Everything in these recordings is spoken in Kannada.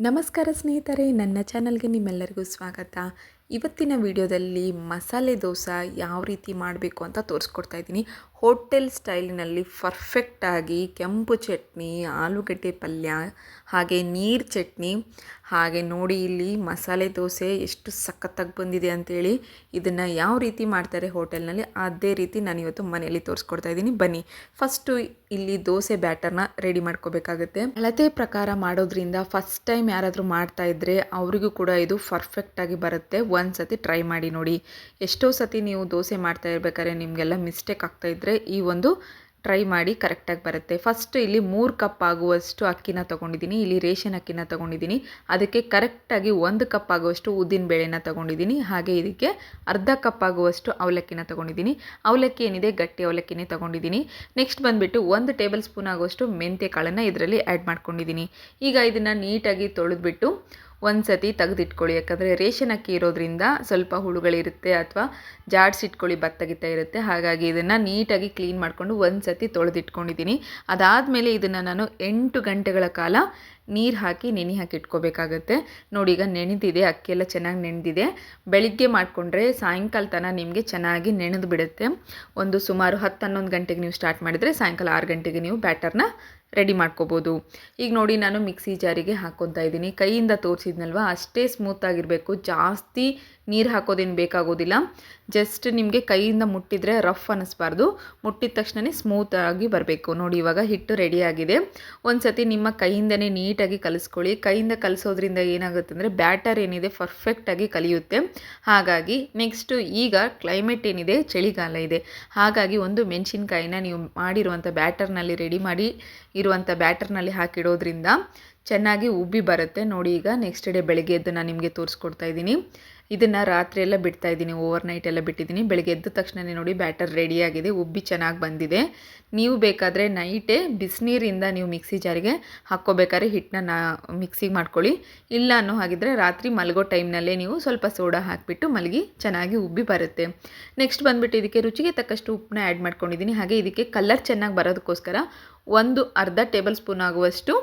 ನಮಸ್ಕಾರ ಸ್ನೇಹಿತರೆ ನನ್ನ ಚಾನಲ್ಗೆ ನಿಮ್ಮೆಲ್ಲರಿಗೂ ಸ್ವಾಗತ. ಇವತ್ತಿನ ವಿಡಿಯೋದಲ್ಲಿ ಮಸಾಲೆ ದೋಸೆ ಯಾವ ರೀತಿ ಮಾಡಬೇಕು ಅಂತ ತೋರಿಸ್ಕೊಡ್ತಾ ಇದ್ದೀನಿ. ಹೋಟೆಲ್ ಸ್ಟೈಲಿನಲ್ಲಿ ಪರ್ಫೆಕ್ಟಾಗಿ ಕೆಂಪು ಚಟ್ನಿ, ಆಲೂಗಡ್ಡೆ ಪಲ್ಯ, ಹಾಗೆ ನೀರು ಚಟ್ನಿ, ಹಾಗೆ ನೋಡಿ ಇಲ್ಲಿ ಮಸಾಲೆ ದೋಸೆ ಎಷ್ಟು ಸಖತ್ತಾಗಿ ಬಂದಿದೆ ಅಂತೇಳಿ ಇದನ್ನು ಯಾವ ರೀತಿ ಮಾಡ್ತಾರೆ ಹೋಟೆಲ್ನಲ್ಲಿ ಅದೇ ರೀತಿ ನಾನು ಇವತ್ತು ಮನೆಯಲ್ಲಿ ತೋರಿಸ್ಕೊಡ್ತಾ ಇದ್ದೀನಿ. ಬನ್ನಿ ಫಸ್ಟು ಇಲ್ಲಿ ದೋಸೆ ಬ್ಯಾಟರ್ನ ರೆಡಿ ಮಾಡ್ಕೋಬೇಕಾಗುತ್ತೆ. ಅಳತೆ ಪ್ರಕಾರ ಮಾಡೋದ್ರಿಂದ ಫಸ್ಟ್ ಟೈಮ್ ಯಾರಾದರೂ ಮಾಡ್ತಾ ಇದ್ದರೆ ಅವರಿಗೂ ಕೂಡ ಇದು ಪರ್ಫೆಕ್ಟಾಗಿ ಬರುತ್ತೆ. ಒಂದು ಸತಿ ಟ್ರೈ ಮಾಡಿ ನೋಡಿ. ಎಷ್ಟೋ ಸತಿ ನೀವು ದೋಸೆ ಮಾಡ್ತಾ ಇರ್ಬೇಕಾದ್ರೆ ನಿಮಗೆಲ್ಲ ಮಿಸ್ಟೇಕ್ ಆಗ್ತಾ ಇದ್ದರೆ ಈ ಒಂದು ಟ್ರೈ ಮಾಡಿ ಕರೆಕ್ಟಾಗಿ ಬರುತ್ತೆ. ಫಸ್ಟ್ ಇಲ್ಲಿ ಮೂರು ಕಪ್ ಆಗುವಷ್ಟು ಅಕ್ಕಿನ ತೊಗೊಂಡಿದ್ದೀನಿ. ಇಲ್ಲಿ ರೇಷನ್ ಅಕ್ಕಿನ ತೊಗೊಂಡಿದ್ದೀನಿ. ಅದಕ್ಕೆ ಕರೆಕ್ಟಾಗಿ ಒಂದು ಕಪ್ ಆಗುವಷ್ಟು ಉದ್ದಿನ ಬೇಳೆನ ತೊಗೊಂಡಿದ್ದೀನಿ. ಹಾಗೆ ಇದಕ್ಕೆ ಅರ್ಧ ಕಪ್ ಆಗುವಷ್ಟು ಅವಲಕ್ಕಿನ ತೊಗೊಂಡಿದ್ದೀನಿ. ಅವಲಕ್ಕಿ ಏನಿದೆ? ಗಟ್ಟಿ ಅವಲಕ್ಕಿನೇ ತೊಗೊಂಡಿದ್ದೀನಿ. ನೆಕ್ಸ್ಟ್ ಬಂದುಬಿಟ್ಟು ಒಂದು ಟೇಬಲ್ ಸ್ಪೂನ್ ಆಗುವಷ್ಟು ಮೆಂತ್ಯ ಕಾಳನ್ನು ಇದರಲ್ಲಿ ಆ್ಯಡ್ ಮಾಡ್ಕೊಂಡಿದ್ದೀನಿ. ಈಗ ಇದನ್ನು ನೀಟಾಗಿ ತೊಳೆದ್ಬಿಟ್ಟು ಒಂದು ಸತಿ ತೆಗೆದಿಟ್ಕೊಳ್ಳಿ. ಯಾಕಂದರೆ ರೇಷನ್ ಅಕ್ಕಿ ಇರೋದ್ರಿಂದ ಸ್ವಲ್ಪ ಹುಳುಗಳಿರುತ್ತೆ ಅಥವಾ ಜಾಡ್ಸಿಟ್ಕೊಳ್ಳಿ ಭತ್ತ, ಗಿತ್ತ ಇರುತ್ತೆ. ಹಾಗಾಗಿ ಇದನ್ನು ನೀಟಾಗಿ ಕ್ಲೀನ್ ಮಾಡಿಕೊಂಡು ಒಂದು ಸತಿ ತೊಳೆದಿಟ್ಕೊಂಡಿದ್ದೀನಿ. ಅದಾದಮೇಲೆ ಇದನ್ನು ನಾನು ಎಂಟು ಗಂಟೆಗಳ ಕಾಲ ನೀರು ಹಾಕಿ ನೆನೆ ಹಾಕಿ ಇಟ್ಕೋಬೇಕಾಗತ್ತೆ. ನೋಡಿ, ಈಗ ನೆನೆದಿದೆ ಅಕ್ಕಿ ಎಲ್ಲ ಚೆನ್ನಾಗಿ ನೆನೆದಿದೆ. ಬೆಳಿಗ್ಗೆ ಮಾಡಿಕೊಂಡ್ರೆ ಸಾಯಂಕಾಲ ತನಕ ನಿಮಗೆ ಚೆನ್ನಾಗಿ ನೆನೆದು ಬಿಡುತ್ತೆ. ಒಂದು ಸುಮಾರು ಹತ್ತು ಹನ್ನೊಂದು ಗಂಟೆಗೆ ನೀವು ಸ್ಟಾರ್ಟ್ ಮಾಡಿದರೆ ಸಾಯಂಕಾಲ ಆರು ಗಂಟೆಗೆ ನೀವು ಬ್ಯಾಟರ್ನ ರೆಡಿ ಮಾಡ್ಕೋಬೋದು. ಈಗ ನೋಡಿ, ನಾನು ಮಿಕ್ಸಿ ಜಾರಿಗೆ ಹಾಕ್ಕೊತಾ ಇದ್ದೀನಿ. ಕೈಯಿಂದ ತೋರಿಸಿದ್ನಲ್ವ, ಅಷ್ಟೇ ಸ್ಮೂತಾಗಿರಬೇಕು ಜಾಸ್ತಿ ನೀರು ಹಾಕೋದೇನು ಬೇಕಾಗೋದಿಲ್ಲ. ಜಸ್ಟ್ ನಿಮಗೆ ಕೈಯಿಂದ ಮುಟ್ಟಿದರೆ ರಫ್ ಅನ್ನಿಸ್ಬಾರ್ದು ಮುಟ್ಟಿದ ತಕ್ಷಣವೇ ಸ್ಮೂತಾಗಿ ಬರಬೇಕು. ನೋಡಿ, ಇವಾಗ ಹಿಟ್ಟು ರೆಡಿಯಾಗಿದೆ ಒಂದು ಸತಿ ನಿಮ್ಮ ಕೈಯಿಂದನೇ ನೀಟಾಗಿ ಕಲಿಸ್ಕೊಳ್ಳಿ. ಕೈಯಿಂದ ಕಲಿಸೋದ್ರಿಂದ ಏನಾಗುತ್ತೆ ಅಂದರೆ ಬ್ಯಾಟರ್ ಏನಿದೆ ಪರ್ಫೆಕ್ಟಾಗಿ ಕಲಿಯುತ್ತೆ. ಹಾಗಾಗಿ ನೆಕ್ಸ್ಟು ಈಗ ಕ್ಲೈಮೇಟ್ ಏನಿದೆ? ಚಳಿಗಾಲ ಇದೆ. ಹಾಗಾಗಿ ಒಂದು ಮೆಣಸಿನ್ಕಾಯಿನ ನೀವು ಮಾಡಿರುವಂಥ ಬ್ಯಾಟರ್ನಲ್ಲಿ ರೆಡಿ ಮಾಡಿ ಇರುವಂಥ ಬ್ಯಾಟರ್ನಲ್ಲಿ ಹಾಕಿಡೋದ್ರಿಂದ ಚೆನ್ನಾಗಿ ಉಬ್ಬಿ ಬರುತ್ತೆ. ನೋಡಿ, ಈಗ ನೆಕ್ಸ್ಟ್ ಡೇ ಬೆಳಗ್ಗೆ ಎದ್ದು ನಾನು ನಿಮಗೆ ತೋರಿಸ್ಕೊಡ್ತಾ ಇದ್ದೀನಿ. ಇದನ್ನು ರಾತ್ರಿ ಎಲ್ಲ ಬಿಡ್ತಾ ಇದ್ದೀನಿ ಓವರ್ ನೈಟ್ ಎಲ್ಲ ಬಿಟ್ಟಿದ್ದೀನಿ. ಬೆಳಗ್ಗೆ ಎದ್ದ ತಕ್ಷಣವೇ ನೋಡಿ ಬ್ಯಾಟರ್ ರೆಡಿಯಾಗಿದೆ ಉಬ್ಬಿ ಚೆನ್ನಾಗಿ ಬಂದಿದೆ. ನೀವು ಬೇಕಾದರೆ ನೈಟೇ ಬಿಸಿನೀರಿಂದ ನೀವು ಮಿಕ್ಸಿ ಜಾರಿಗೆ ಹಾಕ್ಕೋಬೇಕಾದ್ರೆ ಹಿಟ್ಟನ್ನ ನಾ ಮಿಕ್ಸಿಗೆ ಮಾಡ್ಕೊಳ್ಳಿ. ಇಲ್ಲ ಅನ್ನೋ ಹಾಗಿದ್ರೆ ರಾತ್ರಿ ಮಲಗೋ ಟೈಮ್ನಲ್ಲೇ ನೀವು ಸ್ವಲ್ಪ ಸೋಡಾ ಹಾಕಿಬಿಟ್ಟು ಮಲಗಿ ಚೆನ್ನಾಗಿ ಉಬ್ಬಿ ಬರುತ್ತೆ. ನೆಕ್ಸ್ಟ್ ಬಂದುಬಿಟ್ಟು ಇದಕ್ಕೆ ರುಚಿಗೆ ತಕ್ಕಷ್ಟು ಉಪ್ಪನ್ನ ಆ್ಯಡ್ ಮಾಡ್ಕೊಂಡಿದ್ದೀನಿ. ಹಾಗೆ ಇದಕ್ಕೆ ಕಲರ್ ಚೆನ್ನಾಗಿ ಬರೋದಕ್ಕೋಸ್ಕರ ಒಂದು ಅರ್ಧ ಟೇಬಲ್ ಸ್ಪೂನ್ ಆಗುವಷ್ಟು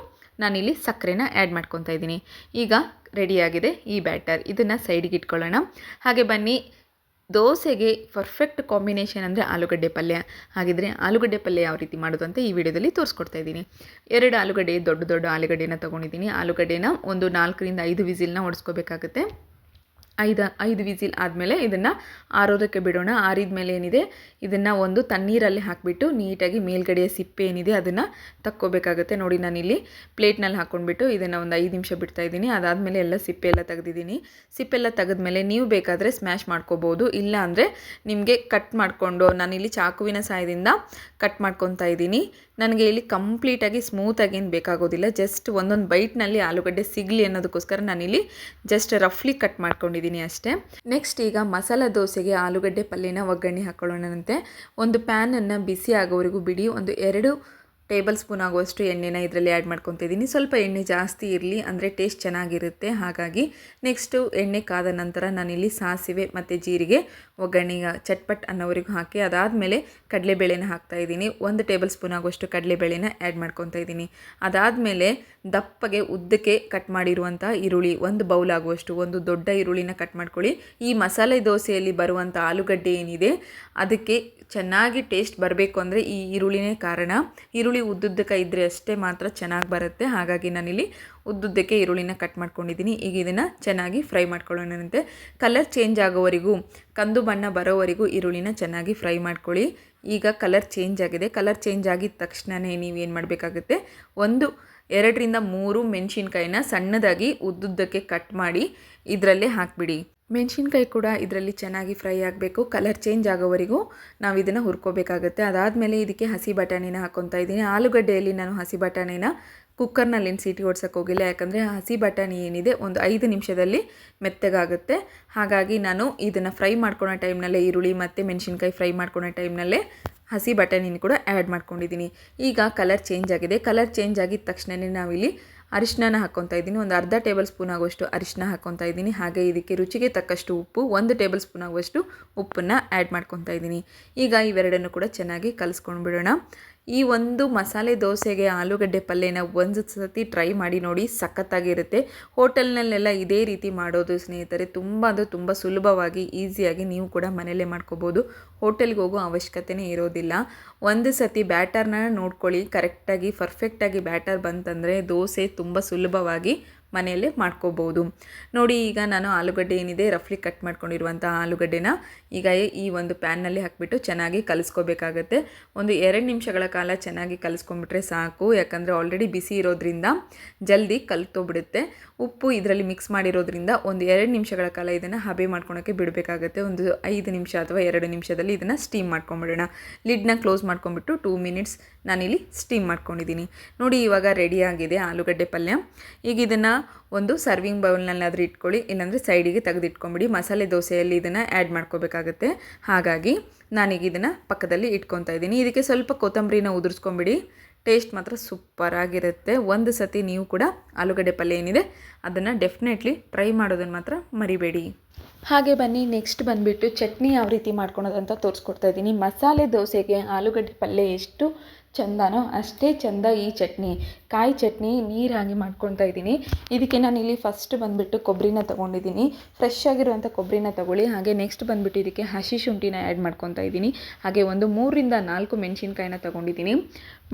ನಾನಿಲ್ಲಿ ಸಕ್ಕರೆನ ಆ್ಯಡ್ ಮಾಡ್ಕೊತಾ ಇದ್ದೀನಿ. ಈಗ ರೆಡಿಯಾಗಿದೆ ಈ ಬ್ಯಾಟರ್ ಇದನ್ನು ಸೈಡಿಗೆ ಇಟ್ಕೊಳ್ಳೋಣ. ಹಾಗೆ ಬನ್ನಿ. ದೋಸೆಗೆ ಪರ್ಫೆಕ್ಟ್ ಕಾಂಬಿನೇಷನ್ ಅಂದರೆ ಆಲೂಗಡ್ಡೆ ಪಲ್ಯ. ಹಾಗಿದ್ರೆ ಆಲೂಗಡ್ಡೆ ಪಲ್ಯ ಯಾವ ರೀತಿ ಮಾಡೋದು ಅಂತ ಈ ವಿಡಿಯೋದಲ್ಲಿ ತೋರಿಸ್ಕೊಡ್ತಾ ಇದ್ದೀನಿ. ಎರಡು ಆಲೂಗಡ್ಡೆ, ದೊಡ್ಡ ದೊಡ್ಡ ಆಲೂಗಡ್ಡೆನ ತೊಗೊಂಡಿದ್ದೀನಿ. ಆಲೂಗಡ್ಡೆನ ಒಂದು ನಾಲ್ಕರಿಂದ ಐದು ವಿಸಿಲ್ನ ಹೊಡಿಸ್ಕೋಬೇಕಾಗುತ್ತೆ ಐದು ಐದು ವಿಸಿಲ್ ಆದಮೇಲೆ ಇದನ್ನು ಆರೋದಕ್ಕೆ ಬಿಡೋಣ. ಆರಿದ ಮೇಲೆ ಏನಿದೆ? ಇದನ್ನು ಒಂದು ತಣ್ಣೀರಲ್ಲಿ ಹಾಕಿಬಿಟ್ಟು ನೀಟಾಗಿ ಮೇಲ್ಗಡೆಯ ಸಿಪ್ಪೆ ಏನಿದೆ ಅದನ್ನು ತಕ್ಕೋಬೇಕಾಗುತ್ತೆ. ನೋಡಿ ನಾನಿಲ್ಲಿ ಪ್ಲೇಟ್ನಲ್ಲಿ ಹಾಕ್ಕೊಂಡ್ಬಿಟ್ಟು ಇದನ್ನು ಒಂದು ಐದು ನಿಮಿಷ ಬಿಡ್ತಾ ಇದ್ದೀನಿ. ಅದಾದಮೇಲೆ ಎಲ್ಲ ಸಿಪ್ಪೆ ಎಲ್ಲ ತೆಗೆದಿದ್ದೀನಿ. ಸಿಪ್ಪೆಲ್ಲ ತೆಗೆದ್ಮೇಲೆ ನೀವು ಬೇಕಾದರೆ ಸ್ಮ್ಯಾಶ್ ಮಾಡ್ಕೋಬೋದು. ಇಲ್ಲ ಅಂದರೆ ನಿಮಗೆ ಕಟ್ ಮಾಡಿಕೊಂಡು, ನಾನಿಲ್ಲಿ ಚಾಕುವಿನ ಸಹಾಯದಿಂದ ಕಟ್ ಮಾಡ್ಕೊತಾ ಇದ್ದೀನಿ. ನನಗೆ ಇಲ್ಲಿ ಕಂಪ್ಲೀಟಾಗಿ ಸ್ಮೂತಾಗಿ ಏನು ಬೇಕಾಗೋದಿಲ್ಲ. ಜಸ್ಟ್ ಒಂದೊಂದು ಬೈಟ್ನಲ್ಲಿ ಆಲೂಗಡ್ಡೆ ಸಿಗಲಿ ಅನ್ನೋದಕ್ಕೋಸ್ಕರ ನಾನಿಲ್ಲಿ ಜಸ್ಟ್ ರಫ್ಲಿ ಕಟ್ ಮಾಡ್ಕೊಂಡಿದ್ದೀನಿ. ಅಷ್ಟೇ. ನೆಕ್ಸ್ಟ್ ಈಗ ಮಸಾಲ ದೋಸೆಗೆ ಆಲೂಗಡ್ಡೆ ಪಲ್ಯನ ಒಗ್ಗರಣೆ ಹಾಕೊಳ್ಳೋಣಂತೆ. ಒಂದು ಪ್ಯಾನನ್ನು ಬಿಸಿ ಆಗೋವರೆಗೂ ಬಿಡಿ. ಒಂದು ಎರಡು ಟೇಬಲ್ ಸ್ಪೂನ್ ಆಗುವಷ್ಟು ಎಣ್ಣೆನ ಇದರಲ್ಲಿ ಆ್ಯಡ್ ಮಾಡ್ಕೊತಿದ್ದೀನಿ. ಸ್ವಲ್ಪ ಎಣ್ಣೆ ಜಾಸ್ತಿ ಇರಲಿ, ಅಂದರೆ ಟೇಸ್ಟ್ ಚೆನ್ನಾಗಿರುತ್ತೆ. ಹಾಗಾಗಿ ನೆಕ್ಸ್ಟು ಎಣ್ಣೆ ಕಾದ ನಂತರ ನಾನಿಲ್ಲಿ ಸಾಸಿವೆ ಮತ್ತು ಜೀರಿಗೆ ಒಗ್ಗರಣೆಗೆ ಚಟ್ಪಟ್ ಅನ್ನೋವರೆಗೂ ಹಾಕಿ, ಅದಾದಮೇಲೆ ಕಡಲೆಬೇಳೆನ ಹಾಕ್ತಾಯಿದ್ದೀನಿ ಒಂದು ಟೇಬಲ್ ಸ್ಪೂನ್ ಆಗುವಷ್ಟು ಕಡಲೆಬೇಳೆನ ಆ್ಯಡ್ ಮಾಡ್ಕೊತಾ ಇದ್ದೀನಿ. ಅದಾದಮೇಲೆ ದಪ್ಪಗೆ ಉದ್ದಕ್ಕೆ ಕಟ್ ಮಾಡಿರುವಂಥ ಈರುಳ್ಳಿ, ಒಂದು ಬೌಲ್ ಆಗುವಷ್ಟು, ಒಂದು ದೊಡ್ಡ ಈರುಳ್ಳಿನ ಕಟ್ ಮಾಡ್ಕೊಳ್ಳಿ. ಈ ಮಸಾಲೆ ದೋಸೆಯಲ್ಲಿ ಬರುವಂಥ ಆಲೂಗಡ್ಡೆ ಏನಿದೆ, ಅದಕ್ಕೆ ಚೆನ್ನಾಗಿ ಟೇಸ್ಟ್ ಬರಬೇಕು ಅಂದರೆ ಈ ಈರುಳ್ಳಿನೇ ಕಾರಣ. ಈರುಳ್ಳಿ ಉದ್ದುದ್ದಕ್ಕೆ ಇದ್ದರೆ ಅಷ್ಟೇ ಮಾತ್ರ ಚೆನ್ನಾಗಿ ಬರುತ್ತೆ. ಹಾಗಾಗಿ ನಾನಿಲ್ಲಿ ಉದ್ದುದ್ದಕ್ಕೆ ಈರುಳ್ಳಿನ ಕಟ್ ಮಾಡ್ಕೊಂಡಿದ್ದೀನಿ. ಈಗ ಇದನ್ನು ಚೆನ್ನಾಗಿ ಫ್ರೈ ಮಾಡ್ಕೊಳ್ಳೋಣಂತೆ ಕಲರ್ ಚೇಂಜ್ ಆಗೋವರೆಗೂ, ಕಂದು ಬಣ್ಣ ಬರೋವರೆಗೂ ಈರುಳ್ಳಿನ ಚೆನ್ನಾಗಿ ಫ್ರೈ ಮಾಡ್ಕೊಳ್ಳಿ. ಈಗ ಕಲರ್ ಚೇಂಜ್ ಆಗಿದೆ. ಕಲರ್ ಚೇಂಜ್ ಆಗಿದ ತಕ್ಷಣವೇ ನೀವೇನು ಮಾಡಬೇಕಾಗುತ್ತೆ? ಒಂದು, ಎರಡರಿಂದ ಮೂರು ಮೆಣಸಿನ್ಕಾಯಿನ ಸಣ್ಣದಾಗಿ ಉದ್ದುದ್ದಕ್ಕೆ ಕಟ್ ಮಾಡಿ ಇದರಲ್ಲೇ ಹಾಕಿಬಿಡಿ. ಮೆಣಸಿನ್ಕಾಯಿ ಕೂಡ ಇದರಲ್ಲಿ ಚೆನ್ನಾಗಿ ಫ್ರೈ ಆಗಬೇಕು ಕಲರ್ ಚೇಂಜ್ ಆಗೋವರೆಗೂ ನಾವು ಇದನ್ನು ಹುರ್ಕೋಬೇಕಾಗುತ್ತೆ. ಅದಾದಮೇಲೆ ಇದಕ್ಕೆ ಹಸಿ ಬಟಾಣಿನ ಹಾಕ್ಕೊತಾ ಇದ್ದೀನಿ. ಆಲೂಗಡ್ಡೆಯಲ್ಲಿ ನಾನು ಹಸಿ ಬಟಾಣಿನ ಕುಕ್ಕರ್ನಲ್ಲಿ ಏನು ಸೀಟಿ ಓಡ್ಸೋಕ್ಕೆ ಹೋಗಿಲ್ಲ. ಯಾಕಂದರೆ ಹಸಿ ಬಟಾಣಿ ಏನಿದೆ ಒಂದು ಐದು ನಿಮಿಷದಲ್ಲಿ ಮೆತ್ತಗಾಗುತ್ತೆ. ಹಾಗಾಗಿ ನಾನು ಇದನ್ನು ಫ್ರೈ ಮಾಡ್ಕೊಳೋ ಟೈಮ್ನಲ್ಲೇ ಈರುಳ್ಳಿ ಮತ್ತು ಮೆಣಸಿನ್ಕಾಯಿ ಫ್ರೈ ಮಾಡ್ಕೊಳೋ ಟೈಮ್ನಲ್ಲೇ ಹಸಿ ಬಟಾಣಿನ ಕೂಡ ಆ್ಯಡ್ ಮಾಡ್ಕೊಂಡಿದ್ದೀನಿ. ಈಗ ಕಲರ್ ಚೇಂಜ್ ಆಗಿದೆ. ಕಲರ್ ಚೇಂಜ್ ಆಗಿದ ತಕ್ಷಣವೇ ನಾವಿಲ್ಲಿ ಅರಿಶಿನ ಹಾಕ್ಕೊತಾ ಇದ್ದೀನಿ. ಒಂದು ಅರ್ಧ ಟೇಬಲ್ ಸ್ಪೂನ್ ಆಗುವಷ್ಟು ಅರಿಶಿನ ಹಾಕ್ಕೊತಾ ಇದ್ದೀನಿ. ಹಾಗೆ ಇದಕ್ಕೆ ರುಚಿಗೆ ತಕ್ಕಷ್ಟು ಉಪ್ಪು, ಒಂದು ಟೇಬಲ್ ಸ್ಪೂನ್ ಆಗುವಷ್ಟು ಉಪ್ಪನ್ನು ಆ್ಯಡ್ ಮಾಡ್ಕೊತಾ ಇದ್ದೀನಿ. ಈಗ ಇವೆರಡನ್ನು ಕೂಡ ಚೆನ್ನಾಗಿ ಕಲಿಸ್ಕೊಂಡು ಬಿಡೋಣ ಈ ಒಂದು ಮಸಾಲೆ ದೋಸೆಗೆ ಆಲೂಗಡ್ಡೆ ಪಲ್ಯನ ಒಂದು ಸತಿ ಟ್ರೈ ಮಾಡಿ ನೋಡಿ ಸಖತ್ತಾಗಿರುತ್ತೆ. ಹೋಟೆಲ್ನಲ್ಲೆಲ್ಲ ಇದೇ ರೀತಿ ಮಾಡೋದು ಸ್ನೇಹಿತರೆ, ತುಂಬ ಅಂದರೆ ತುಂಬ ಸುಲಭವಾಗಿ, ಈಸಿಯಾಗಿ ನೀವು ಕೂಡ ಮನೆಯಲ್ಲೇ ಮಾಡ್ಕೋಬೋದು. ಹೋಟೆಲ್ಗೆ ಹೋಗೋ ಅವಶ್ಯಕತೆನೇ ಇರೋದಿಲ್ಲ. ಒಂದು ಸತಿ ಬ್ಯಾಟರ್ನ ನೋಡ್ಕೊಳ್ಳಿ. ಕರೆಕ್ಟಾಗಿ ಪರ್ಫೆಕ್ಟಾಗಿ ಬ್ಯಾಟರ್ ಬಂತಂದರೆ ದೋಸೆ ತುಂಬ ಸುಲಭವಾಗಿ ಮನೆಯಲ್ಲೇ ಮಾಡ್ಕೋಬೋದು. ನೋಡಿ, ಈಗ ನಾನು ಆಲೂಗಡ್ಡೆ ಏನಿದೆ ರಫ್ಲಿ ಕಟ್ ಮಾಡ್ಕೊಂಡಿರುವಂಥ ಆಲೂಗಡ್ಡೆನ ಈಗ ಈ ಒಂದು ಪ್ಯಾನ್ನಲ್ಲಿ ಹಾಕಿಬಿಟ್ಟು ಚೆನ್ನಾಗಿ ಕಲಿಸ್ಕೋಬೇಕಾಗತ್ತೆ. ಒಂದು ಎರಡು ನಿಮಿಷಗಳ ಕಾಲ ಚೆನ್ನಾಗಿ ಕಲಿಸ್ಕೊಂಬಿಟ್ರೆ ಸಾಕು. ಯಾಕಂದರೆ ಆಲ್ರೆಡಿ ಬಿಸಿ ಇರೋದ್ರಿಂದ ಜಲ್ದಿ ಕಲ್ತೋಗ್ಬಿಡುತ್ತೆ ಉಪ್ಪು ಇದರಲ್ಲಿ ಮಿಕ್ಸ್ ಮಾಡಿರೋದ್ರಿಂದ ಒಂದು ಎರಡು ನಿಮಿಷಗಳ ಕಾಲ ಇದನ್ನು ಹಬೆ ಮಾಡ್ಕೊಳೋಕ್ಕೆ ಬಿಡಬೇಕಾಗತ್ತೆ. ಒಂದು ಐದು ನಿಮಿಷ ಅಥವಾ ಎರಡು ನಿಮಿಷದಲ್ಲಿ ಇದನ್ನು ಸ್ಟೀಮ್ ಮಾಡ್ಕೊಂಬಿಡೋಣ. ಲಿಡ್ನ ಕ್ಲೋಸ್ ಮಾಡ್ಕೊಂಬಿಟ್ಟು ಟೂ ಮಿನಿಟ್ಸ್ ನಾನಿಲ್ಲಿ ಸ್ಟೀಮ್ ಮಾಡ್ಕೊಂಡಿದ್ದೀನಿ. ನೋಡಿ, ಇವಾಗ ರೆಡಿಯಾಗಿದೆ ಆಲೂಗಡ್ಡೆ ಪಲ್ಯ. ಈಗ ಇದನ್ನು ಒಂದು ಸರ್ವಿಂಗ್ ಬೌಲ್ನಲ್ಲಾದರೂ ಇಟ್ಕೊಳ್ಳಿ, ಇಲ್ಲಾಂದರೆ ಸೈಡಿಗೆ ತೆಗೆದಿಟ್ಕೊಂಬಿಡಿ. ಮಸಾಲೆ ದೋಸೆಯಲ್ಲಿ ಇದನ್ನು ಆ್ಯಡ್ ಮಾಡ್ಕೋಬೇಕಾಗತ್ತೆ. ಹಾಗಾಗಿ ನಾನೀಗ ಇದನ್ನು ಪಕ್ಕದಲ್ಲಿ ಇಟ್ಕೊತಾ ಇದ್ದೀನಿ. ಇದಕ್ಕೆ ಸ್ವಲ್ಪ ಕೊತ್ತಂಬರಿನ ಉದುರಿಸ್ಕೊಂಬಿಡಿ. ಟೇಸ್ಟ್ ಮಾತ್ರ ಸೂಪರಾಗಿರುತ್ತೆ ಒಂದು ಸತಿ ನೀವು ಕೂಡ ಆಲೂಗಡ್ಡೆ ಪಲ್ಯ ಏನಿದೆ, ಅದನ್ನು ಡೆಫಿನೆಟ್ಲಿ ಟ್ರೈ ಮಾಡೋದನ್ನು ಮಾತ್ರ ಮರಿಬೇಡಿ. ಹಾಗೆ ಬನ್ನಿ ನೆಕ್ಸ್ಟ್ ಬಂದುಬಿಟ್ಟು ಚಟ್ನಿ ಯಾವ ರೀತಿ ಮಾಡ್ಕೊಳೋದಂತ ತೋರಿಸ್ಕೊಡ್ತಾ ಇದ್ದೀನಿ. ಮಸಾಲೆ ದೋಸೆಗೆ ಆಲೂಗಡ್ಡೆ ಪಲ್ಯ ಎಷ್ಟು ಚಂದನೋ ಅಷ್ಟೇ ಚಂದ ಈ ಚಟ್ನಿ. ಕಾಯಿ ಚಟ್ನಿ ನೀರು ಹಾಗೆ ಮಾಡ್ಕೊತಾ ಇದ್ದೀನಿ. ಇದಕ್ಕೆ ನಾನು ಇಲ್ಲಿ ಫಸ್ಟ್ ಬಂದುಬಿಟ್ಟು ಕೊಬ್ಬರಿನ ತೊಗೊಂಡಿದ್ದೀನಿ. ಫ್ರೆಶ್ ಆಗಿರುವಂಥ ಕೊಬ್ಬರಿನ ತೊಗೊಳ್ಳಿ. ಹಾಗೆ ನೆಕ್ಸ್ಟ್ ಬಂದುಬಿಟ್ಟು ಇದಕ್ಕೆ ಹಸಿ ಶುಂಠಿನ ಆ್ಯಡ್ ಮಾಡ್ಕೊತಾ ಇದ್ದೀನಿ. ಹಾಗೆ ಒಂದು ಮೂರರಿಂದ ನಾಲ್ಕು ಮೆಣಸಿನ್ಕಾಯಿನ ತೊಗೊಂಡಿದ್ದೀನಿ.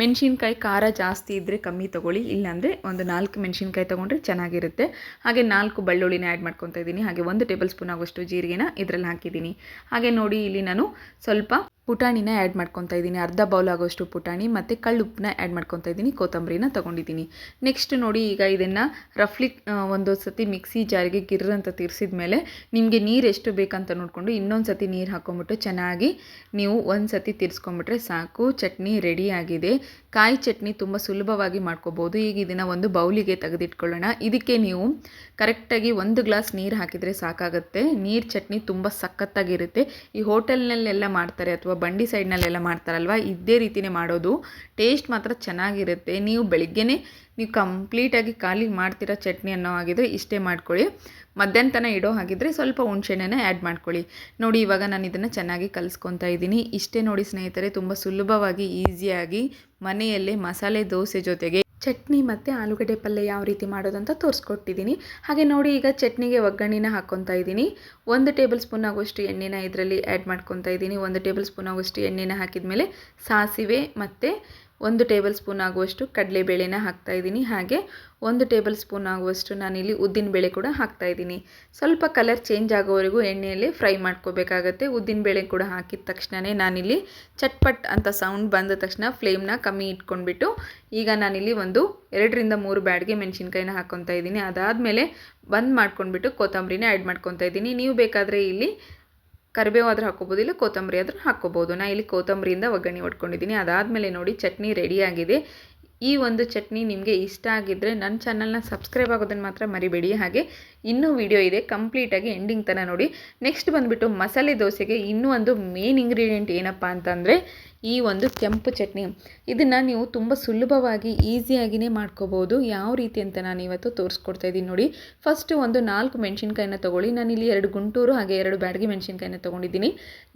ಮೆಣಸಿನ್ಕಾಯಿ ಖಾರ ಜಾಸ್ತಿ ಇದ್ದರೆ ಕಮ್ಮಿ ತೊಗೊಳ್ಳಿ. ಇಲ್ಲಾಂದರೆ ಒಂದು ನಾಲ್ಕು ಮೆಣಸಿನ್ಕಾಯಿ ತೊಗೊಂಡ್ರೆ ಚೆನ್ನಾಗಿರುತ್ತೆ. ಹಾಗೆ ನಾಲ್ಕು ಬೆಳ್ಳುಳ್ಳಿನ ಆ್ಯಡ್ ಮಾಡ್ಕೊತಾ ಇದ್ದೀನಿ. ಹಾಗೆ ಒಂದು ಟೇಬಲ್ ಸ್ಪೂನ್ ಆಗುವಷ್ಟು ಜೀರಿಗೆನ ಇದರಲ್ಲಿ ಹಾಕಿದ್ದೀನಿ. ಹಾಗೆ ನೋಡಿ ಇಲ್ಲಿ ನಾನು ಸ್ವಲ್ಪ ಪುಟಾಣಿನ ಆ್ಯಡ್ ಮಾಡ್ಕೊತಾ ಇದ್ದೀನಿ. ಅರ್ಧ ಬೌಲ್ ಆಗೋಷ್ಟು ಪುಟಾಣಿ ಮತ್ತು ಕಳ್ಳುಪ್ಪನ್ನ ಆ್ಯಡ್ ಮಾಡ್ಕೊತಾ ಇದ್ದೀನಿ. ಕೊತ್ತಂಬರಿನ ತೊಗೊಂಡಿದ್ದೀನಿ. ನೆಕ್ಸ್ಟ್ ನೋಡಿ ಈಗ ಇದನ್ನು ರಫ್ಲಿ ಒಂದು ಸತಿ ಮಿಕ್ಸಿ ಜಾರಿಗೆ ಗಿರ್ರ ಅಂತ ತಿರ್ಸಿದ ಮೇಲೆ ನಿಮಗೆ ನೀರು ಎಷ್ಟು ಬೇಕಂತ ನೋಡಿಕೊಂಡು ಇನ್ನೊಂದು ಸತಿ ನೀರು ಹಾಕ್ಕೊಂಬಿಟ್ಟು ಚೆನ್ನಾಗಿ ನೀವು ಒಂದು ಸತಿ ತಿರ್ಸ್ಕೊಂಬಿಟ್ರೆ ಸಾಕು. ಚಟ್ನಿ ರೆಡಿ ಆಗಿದೆ. ಕಾಯಿ ಚಟ್ನಿ ತುಂಬ ಸುಲಭವಾಗಿ ಮಾಡ್ಕೋಬೋದು. ಈಗ ಇದನ್ನು ಒಂದು ಬೌಲಿಗೆ ತೆಗೆದಿಟ್ಕೊಳ್ಳೋಣ. ಇದಕ್ಕೆ ನೀವು ಕರೆಕ್ಟಾಗಿ ಒಂದು ಗ್ಲಾಸ್ ನೀರು ಹಾಕಿದರೆ ಸಾಕಾಗುತ್ತೆ. ನೀರು ಚಟ್ನಿ ತುಂಬ ಸಖತ್ತಾಗಿರುತ್ತೆ. ಈ ಹೋಟೆಲ್ನಲ್ಲೆಲ್ಲ ಮಾಡ್ತಾರೆ ಅಥವಾ ಬಂಡಿ ಸೈಡ್ನಲ್ಲೆಲ್ಲ ಮಾಡ್ತಾರಲ್ವ, ಇದೇ ರೀತಿಯೇ ಮಾಡೋದು. ಟೇಸ್ಟ್ ಮಾತ್ರ ಚೆನ್ನಾಗಿರುತ್ತೆ. ನೀವು ಬೆಳಿಗ್ಗೆನೇ ನೀವು ಕಂಪ್ಲೀಟಾಗಿ ಖಾಲಿ ಮಾಡ್ತಿರೋ ಚಟ್ನಿ ಅನ್ನೋ ಹಾಗಿದ್ರೆ ಇಷ್ಟೇ ಮಾಡ್ಕೊಳ್ಳಿ. ಮಧ್ಯಾಹ್ನ ಇಡೋ ಹಾಗಿದ್ರೆ ಸ್ವಲ್ಪ ಹುಣಸೆಣ್ಣೆನ ಆ್ಯಡ್ ಮಾಡ್ಕೊಳ್ಳಿ. ನೋಡಿ, ಇವಾಗ ನಾನು ಇದನ್ನು ಚೆನ್ನಾಗಿ ಕಲಿಸ್ಕೊತಾ ಇದ್ದೀನಿ. ಇಷ್ಟೇ ನೋಡಿ ಸ್ನೇಹಿತರೆ, ತುಂಬ ಸುಲಭವಾಗಿ, ಈಸಿಯಾಗಿ ಮನೆಯಲ್ಲೇ ಮಸಾಲೆ ದೋಸೆ ಜೊತೆಗೆ ಚಟ್ನಿ ಮತ್ತು ಆಲೂಗಡ್ಡೆ ಪಲ್ಯ ಯಾವ ರೀತಿ ಮಾಡೋದಂತ ತೋರಿಸ್ಕೊಟ್ಟಿದ್ದೀನಿ. ಹಾಗೆ ನೋಡಿ, ಈಗ ಚಟ್ನಿಗೆ ಒಗ್ಗರಣೆನ ಹಾಕ್ಕೊತಾ ಇದ್ದೀನಿ. ಒಂದು ಟೇಬಲ್ ಸ್ಪೂನ್ ಆಗುವಷ್ಟು ಎಣ್ಣೆನ ಇದರಲ್ಲಿ ಆ್ಯಡ್ ಮಾಡ್ಕೊತಾ ಇದ್ದೀನಿ. ಒಂದು ಟೇಬಲ್ ಸ್ಪೂನ್ ಆಗುವಷ್ಟು ಎಣ್ಣೆನ ಹಾಕಿದ ಮೇಲೆ ಸಾಸಿವೆ ಮತ್ತು ಒಂದು ಟೇಬಲ್ ಸ್ಪೂನ್ ಆಗುವಷ್ಟು ಕಡಲೆಬೇಳೆನ ಹಾಕ್ತಾಯಿದ್ದೀನಿ ಹಾಗೆ ಒಂದು ಟೇಬಲ್ ಸ್ಪೂನ್ ಆಗುವಷ್ಟು ನಾನಿಲ್ಲಿ ಉದ್ದಿನಬೇಳೆ ಕೂಡ ಹಾಕ್ತಾಯಿದ್ದೀನಿ ಸ್ವಲ್ಪ ಕಲರ್ ಚೇಂಜ್ ಆಗೋವರೆಗೂ ಎಣ್ಣೆಯಲ್ಲಿ ಫ್ರೈ ಮಾಡ್ಕೋಬೇಕಾಗತ್ತೆ. ಉದ್ದಿನಬೇಳೆ ಕೂಡ ಹಾಕಿದ ತಕ್ಷಣವೇ ನಾನಿಲ್ಲಿ ಚಟ್ಪಟ್ ಅಂತ ಸೌಂಡ್ ಬಂದ ತಕ್ಷಣ ಫ್ಲೇಮ್ನ ಕಮ್ಮಿ ಇಟ್ಕೊಂಡ್ಬಿಟ್ಟು ಈಗ ನಾನಿಲ್ಲಿ ಒಂದು ಎರಡರಿಂದ ಮೂರು ಬ್ಯಾಡ್ಗೆ ಮೆಣಸಿನ್ಕಾಯಿನ ಹಾಕ್ಕೊತಾ ಇದ್ದೀನಿ. ಅದಾದಮೇಲೆ ಬಂದ್ ಮಾಡ್ಕೊಂಡ್ಬಿಟ್ಟು ಕೊತ್ತಂಬರಿನೇ ಆ್ಯಡ್ ಮಾಡ್ಕೊತಾ ಇದ್ದೀನಿ. ನೀವು ಬೇಕಾದರೆ ಇಲ್ಲಿ ಕರಿಬೇವು ಆದರೂ ಹಾಕ್ಕೋಬೋದು, ಇಲ್ಲ ಕೊತ್ತಂಬರಿ ಆದರೂ ಹಾಕ್ಕೋಬೋದು. ನಾನು ಇಲ್ಲಿ ಕೊತ್ತಂಬರಿಯಿಂದ ಒಗ್ಗರಣೆ ಹೊಡ್ಕೊಂಡಿದ್ದೀನಿ. ಅದಾದಮೇಲೆ ನೋಡಿ, ಚಟ್ನಿ ರೆಡಿಯಾಗಿದೆ ಈ ಒಂದು ಚಟ್ನಿ ನಿಮಗೆ ಇಷ್ಟ ಆಗಿದ್ದರೆ ನನ್ನ ಚಾನಲ್ನ ಸಬ್ಸ್ಕ್ರೈಬ್ ಆಗೋದನ್ನು ಮಾತ್ರ ಮರಿಬೇಡಿ. ಹಾಗೆ ಇನ್ನೂ ವಿಡಿಯೋ ಇದೆ ಕಂಪ್ಲೀಟಾಗಿ ಎಂಡಿಂಗ್ ಥರ ನೋಡಿ. ನೆಕ್ಸ್ಟ್ ಬಂದುಬಿಟ್ಟು ಮಸಾಲೆ ದೋಸೆಗೆ ಇನ್ನೂ ಒಂದು ಮೇನ್ ಇಂಗ್ರೀಡಿಯೆಂಟ್ ಏನಪ್ಪ ಅಂತಂದರೆ ಈ ಒಂದು ಕೆಂಪು ಚಟ್ನಿ. ಇದನ್ನು ನೀವು ತುಂಬ ಸುಲಭವಾಗಿ ಈಸಿಯಾಗಿಯೇ ಮಾಡ್ಕೋಬೋದು ಯಾವ ರೀತಿ ಅಂತ ನಾನು ಇವತ್ತು ತೋರಿಸ್ಕೊಡ್ತಾ ಇದ್ದೀನಿ ನೋಡಿ. ಫಸ್ಟು ಒಂದು ನಾಲ್ಕು ಮೆಣಸಿನ್ಕಾಯಿನ ತೊಗೊಳ್ಳಿ. ಇಲ್ಲಿ ಎರಡು ಗುಂಟೂರು ಹಾಗೆ ಎರಡು ಬ್ಯಾಡಗಿ ಮೆಣಸಿನ್ಕಾಯಿನ ತೊಗೊಂಡಿದ್ದೀನಿ.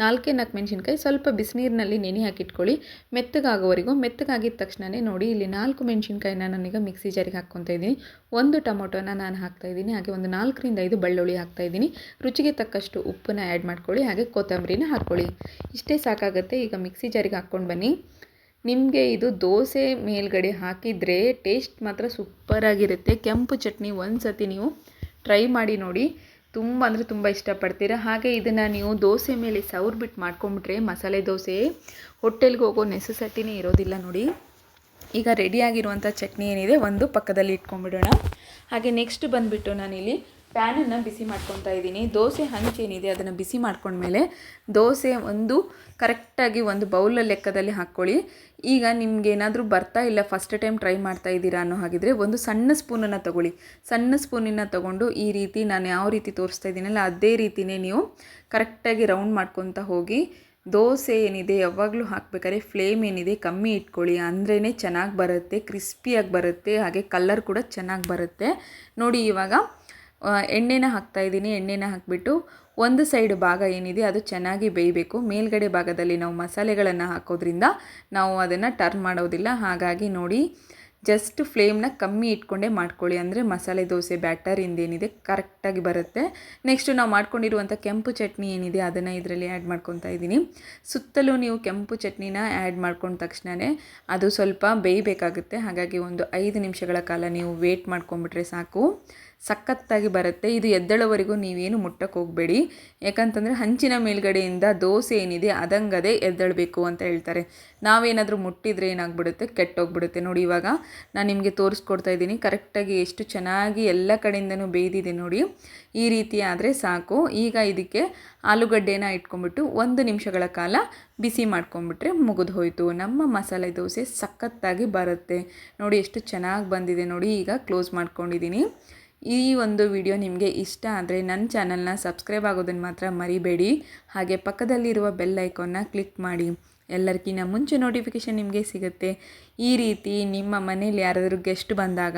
ನಾಲ್ಕೇ ನಾಲ್ಕು ಮೆಣಸಿನ್ಕಾಯಿ ಸ್ವಲ್ಪ ಬಿಸಿನೀರಿನಲ್ಲಿ ನೆನೆ ಹಾಕಿಟ್ಕೊಳ್ಳಿ. ಮೆತ್ತಗಾಗೋವರೆಗೂ, ಮೆತ್ತಗಾಗಿದ ತಕ್ಷಣವೇ ನೋಡಿ ಇಲ್ಲಿ ನಾಲ್ಕು ಮೆಣಸಿನ್ಕಾಯಿನ ನಾನೀಗ ಮಿಕ್ಸಿ ಜಾರಿಗೆ ಹಾಕ್ಕೊತಾ ಇದ್ದೀನಿ. ಒಂದು ಟೊಮೊಟೊನ ನಾನು ಹಾಕ್ತಾಯಿದ್ದೀನಿ ಹಾಗೆ ಒಂದು ನಾಲ್ಕರಿಂದ ಐದು ಬೆಳ್ಳುಳ್ಳಿ ಹಾಕ್ತಾಯಿದ್ದೀನಿ ರುಚಿಗೆ ತಕ್ಕಷ್ಟು ಉಪ್ಪನ್ನ ಆ್ಯಡ್ ಮಾಡ್ಕೊಳ್ಳಿ. ಹಾಗೆ ಕೊತ್ತಂಬರಿನ ಹಾಕ್ಕೊಳ್ಳಿ. ಇಷ್ಟೇ ಸಾಕಾಗುತ್ತೆ. ಈಗ ಮಿಕ್ಸಿ ಜಾರಿಗೆ ಹಾಕ್ಕೊಂಡು ಬನ್ನಿ. ನಿಮಗೆ ಇದು ದೋಸೆ ಮೇಲ್ಗಡೆ ಹಾಕಿದರೆ ಟೇಸ್ಟ್ ಮಾತ್ರ ಸೂಪರಾಗಿರುತ್ತೆ ಕೆಂಪು ಚಟ್ನಿ ಒಂದು ಸತಿ ನೀವು ಟ್ರೈ ಮಾಡಿ ನೋಡಿ. ತುಂಬ ಅಂದರೆ ತುಂಬ ಇಷ್ಟಪಡ್ತೀರ. ಹಾಗೆ ಇದನ್ನು ನೀವು ದೋಸೆ ಮೇಲೆ ಸವ್ರ್ಬಿಟ್ಟು ಮಾಡ್ಕೊಂಬಿಟ್ರೆ ಮಸಾಲೆ ದೋಸೆ ಹೋಟೆಲ್ಗೆ ಹೋಗೋ ನೆಸೆಸಿಟಿನೇ ಇರೋದಿಲ್ಲ ನೋಡಿ. ಈಗ ರೆಡಿಯಾಗಿರುವಂಥ ಚಟ್ನಿ ಏನಿದೆ ಒಂದು ಪಕ್ಕದಲ್ಲಿ ಇಟ್ಕೊಂಡ್ಬಿಡೋಣ. ಹಾಗೆ ನೆಕ್ಸ್ಟ್ ಬಂದುಬಿಟ್ಟು ನಾನಿಲ್ಲಿ ಪ್ಯಾನನ್ನು ಬಿಸಿ ಮಾಡ್ಕೊತಾ ಇದ್ದೀನಿ. ದೋಸೆ ಹಂಚೇನಿದೆ ಅದನ್ನು ಬಿಸಿ ಮಾಡ್ಕೊಂಡ್ಮೇಲೆ ದೋಸೆ ಒಂದು ಕರೆಕ್ಟಾಗಿ ಒಂದು ಬೌಲ ಲೆಕ್ಕದಲ್ಲಿ ಹಾಕ್ಕೊಳ್ಳಿ. ಈಗ ನಿಮ್ಗೆ ಏನಾದರೂ ಬರ್ತಾ ಇಲ್ಲ ಫಸ್ಟ್ ಟೈಮ್ ಟ್ರೈ ಮಾಡ್ತಾ ಇದ್ದೀರಾ ಅನ್ನೋ ಹಾಗಿದ್ರೆ ಒಂದು ಸಣ್ಣ ಸ್ಪೂನನ್ನು ತೊಗೊಳ್ಳಿ. ಸಣ್ಣ ಸ್ಪೂನನ್ನು ತೊಗೊಂಡು ಈ ರೀತಿ ನಾನು ಯಾವ ರೀತಿ ತೋರಿಸ್ತಾ ಇದ್ದೀನಲ್ಲ, ಅದೇ ರೀತಿಯೇ ನೀವು ಕರೆಕ್ಟಾಗಿ ರೌಂಡ್ ಮಾಡ್ಕೊತಾ ಹೋಗಿ ದೋಸೆ ಏನಿದೆ ಯಾವಾಗಲೂ ಹಾಕ್ಬೇಕಾದ್ರೆ ಫ್ಲೇಮ್ ಏನಿದೆ ಕಮ್ಮಿ ಇಟ್ಕೊಳ್ಳಿ. ಅಂದ್ರೇ ಚೆನ್ನಾಗಿ ಬರುತ್ತೆ ಕ್ರಿಸ್ಪಿಯಾಗಿ ಬರುತ್ತೆ, ಹಾಗೆ ಕಲ್ಲರ್ ಕೂಡ ಚೆನ್ನಾಗಿ ಬರುತ್ತೆ. ನೋಡಿ ಇವಾಗ ಎಣ್ಣೆನ ಹಾಕ್ತಾಯಿದ್ದೀನಿ ಎಣ್ಣೆನ ಹಾಕಿಬಿಟ್ಟು ಒಂದು ಸೈಡ್ ಭಾಗ ಏನಿದೆ ಅದು ಚೆನ್ನಾಗಿ ಬೇಯಬೇಕು. ಮೇಲ್ಗಡೆ ಭಾಗದಲ್ಲಿ ನಾವು ಮಸಾಲೆಗಳನ್ನು ಹಾಕೋದ್ರಿಂದ ನಾವು ಅದನ್ನು ಟರ್ನ್ ಮಾಡೋದಿಲ್ಲ. ಹಾಗಾಗಿ ನೋಡಿ ಜಸ್ಟ್ ಫ್ಲೇಮ್ನ ಕಮ್ಮಿ ಇಟ್ಕೊಂಡೇ ಮಾಡ್ಕೊಳ್ಳಿ. ಅಂದರೆ ಮಸಾಲೆ ದೋಸೆ ಬ್ಯಾಟರ್ ಇಂದೇನಿದೆ ಕರೆಕ್ಟಾಗಿ ಬರುತ್ತೆ. ನೆಕ್ಸ್ಟು ನಾವು ಮಾಡ್ಕೊಂಡಿರುವಂಥ ಕೆಂಪು ಚಟ್ನಿ ಏನಿದೆ ಅದನ್ನು ಇದರಲ್ಲಿ ಆ್ಯಡ್ ಮಾಡ್ಕೊತಾ ಇದ್ದೀನಿ. ಸುತ್ತಲೂ ನೀವು ಕೆಂಪು ಚಟ್ನಿನ ಆ್ಯಡ್ ಮಾಡ್ಕೊಂಡ ತಕ್ಷಣವೇ ಅದು ಸ್ವಲ್ಪ ಬೇಯಬೇಕಾಗುತ್ತೆ. ಹಾಗಾಗಿ ಒಂದು ಐದು ನಿಮಿಷಗಳ ಕಾಲ ನೀವು ವೇಟ್ ಮಾಡ್ಕೊಂಬಿಟ್ರೆ ಸಾಕು. ಸಖತ್ತಾಗಿ ಬರುತ್ತೆ. ಇದು ಎದ್ದಳವರೆಗೂ ನೀವೇನು ಮುಟ್ಟಕ್ಕೆ ಹೋಗಬೇಡಿ. ಯಾಕಂತಂದರೆ ಹಂಚಿನ ಮೇಲ್ಗಡೆಯಿಂದ ದೋಸೆ ಏನಿದೆ ಅದಂಗದೇ ಎದ್ದಳಬೇಕು ಅಂತ ಹೇಳ್ತಾರೆ. ನಾವೇನಾದರೂ ಮುಟ್ಟಿದರೆ ಏನಾಗ್ಬಿಡುತ್ತೆ? ಕೆಟ್ಟೋಗ್ಬಿಡುತ್ತೆ. ನೋಡಿ ಇವಾಗ ನಾನು ನಿಮಗೆ ತೋರಿಸ್ಕೊಡ್ತಾ ಇದ್ದೀನಿ. ಕರೆಕ್ಟಾಗಿ ಎಷ್ಟು ಚೆನ್ನಾಗಿ ಎಲ್ಲ ಕಡೆಯಿಂದನೂ ಬೇಯ್ದಿದೆ ನೋಡಿ. ಈ ರೀತಿ ಆದರೆ ಸಾಕು. ಈಗ ಇದಕ್ಕೆ ಆಲೂಗಡ್ಡೆನ ಇಟ್ಕೊಂಡ್ಬಿಟ್ಟು ಒಂದು ನಿಮಿಷಗಳ ಕಾಲ ಬಿಸಿ ಮಾಡ್ಕೊಂಬಿಟ್ರೆ ಮುಗಿದು ಹೋಯಿತು. ನಮ್ಮ ಮಸಾಲೆ ದೋಸೆ ಸಖತ್ತಾಗಿ ಬರುತ್ತೆ. ನೋಡಿ ಎಷ್ಟು ಚೆನ್ನಾಗಿ ಬಂದಿದೆ ನೋಡಿ. ಈಗ ಕ್ಲೋಸ್ ಮಾಡ್ಕೊಂಡಿದ್ದೀನಿ. ಈ ಒಂದು ವಿಡಿಯೋ ನಿಮಗೆ ಇಷ್ಟ ಆದರೆ ನನ್ನ ಚಾನಲ್ನ ಸಬ್ಸ್ಕ್ರೈಬ್ ಆಗೋದನ್ನು ಮಾತ್ರ ಮರಿಬೇಡಿ. ಹಾಗೆ ಪಕ್ಕದಲ್ಲಿರುವ ಬೆಲ್ ಐಕಾನ್ನ ಕ್ಲಿಕ್ ಮಾಡಿ. ಎಲ್ಲರಿಗಿಂತ ಮುಂಚೆ ನೋಟಿಫಿಕೇಷನ್ ನಿಮಗೆ ಸಿಗುತ್ತೆ. ಈ ರೀತಿ ನಿಮ್ಮ ಮನೆಯಲ್ಲಿ ಯಾರಾದರೂ ಗೆಸ್ಟ್ ಬಂದಾಗ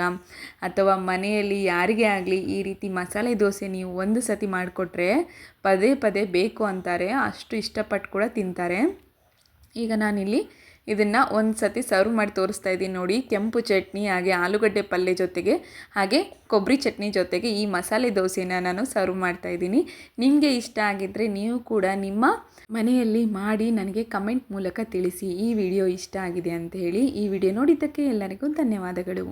ಅಥವಾ ಮನೆಯಲ್ಲಿ ಯಾರಿಗೆ ಆಗಲಿ ಈ ರೀತಿ ಮಸಾಲೆ ದೋಸೆ ನೀವು ಒಂದು ಸತಿ ಮಾಡಿಕೊಟ್ರೆ ಪದೇ ಪದೇ ಬೇಕು ಅಂತಾರೆ. ಅಷ್ಟು ಇಷ್ಟಪಟ್ಟು ಕೂಡ ತಿಂತಾರೆ. ಈಗ ನಾನಿಲ್ಲಿ ಇದನ್ನು ಒಂದು ಸತಿ ಸರ್ವ್ ಮಾಡಿ ತೋರಿಸ್ತಾ ಇದ್ದೀನಿ ನೋಡಿ. ಕೆಂಪು ಚಟ್ನಿ, ಹಾಗೆ ಆಲೂಗಡ್ಡೆ ಪಲ್ಯ ಜೊತೆಗೆ, ಹಾಗೆ ಕೊಬ್ಬರಿ ಚಟ್ನಿ ಜೊತೆಗೆ ಈ ಮಸಾಲೆ ದೋಸೆನ ನಾನು ಸರ್ವ್ ಮಾಡ್ತಾ ಇದ್ದೀನಿ ನಿಮಗೆ ಇಷ್ಟ ಆಗಿದ್ದರೆ ನೀವು ಕೂಡ ನಿಮ್ಮ ಮನೆಯಲ್ಲಿ ಮಾಡಿ ನನಗೆ ಕಮೆಂಟ್ ಮೂಲಕ ತಿಳಿಸಿ ಈ ವಿಡಿಯೋ ಇಷ್ಟ ಆಗಿದೆ ಅಂತ ಹೇಳಿ. ಈ ವಿಡಿಯೋ ನೋಡಿದ್ದಕ್ಕೆ ಎಲ್ಲರಿಗೂ ಧನ್ಯವಾದಗಳು.